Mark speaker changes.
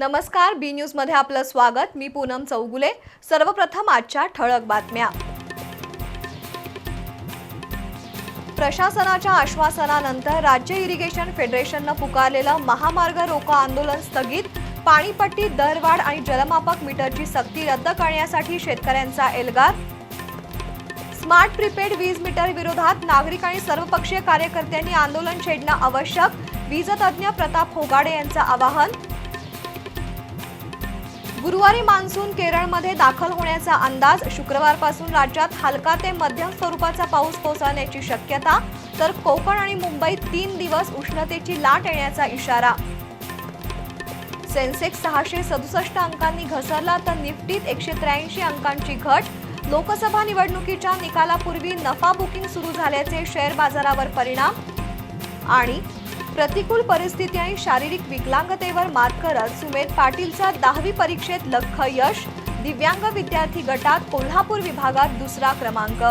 Speaker 1: नमस्कार बी न्यूजमध्ये आपलं स्वागत. मी पूनम चौगुले. सर्वप्रथम आजच्या ठळक बातम्या. प्रशासनाच्या आश्वासनानंतर राज्य इरिगेशन फेडरेशननं पुकारलेलं महामार्ग रोको आंदोलन स्थगित. पाणीपट्टी दरवाढ आणि जलमापक मीटरची सक्ती रद्द करण्यासाठी शेतकऱ्यांचा एल्गार. स्मार्ट प्रीपेड वीज मीटर विरोधात नागरिक आणि सर्वपक्षीय कार्यकर्त्यांनी आंदोलन छेडणं आवश्यक. वीजतज्ञ प्रताप होगाडे यांचं आवाहन. गुरुवारी मान्सून केरळमध्ये दाखल होण्याचा अंदाज शुक्रवारपासून राज्यात हलका ते मध्यम स्वरूपाचा पाऊस कोसळण्याची शक्यता तर कोकण आणि मुंबईत तीन दिवस उष्णतेची लाट येण्याचा इशारा. सेन्सेक्स सहाशे सदुसष्ट अंकांनी घसरला तर निफ्टीत एकशे त्र्याऐंशी अंकांची घट. लोकसभा निवडणुकीच्या निकालापूर्वी नफा बुकिंग सुरू झाल्याचे शेअर बाजारावर परिणाम. आणि प्रतिकूल परिस्थिती आणि शारीरिक विकलांगतेवर मात करत सुमेध पाटीलचा दहावी परीक्षेत लख यश. दिव्यांग विद्यार्थी गटात कोल्हापूर विभागात दुसरा क्रमांक.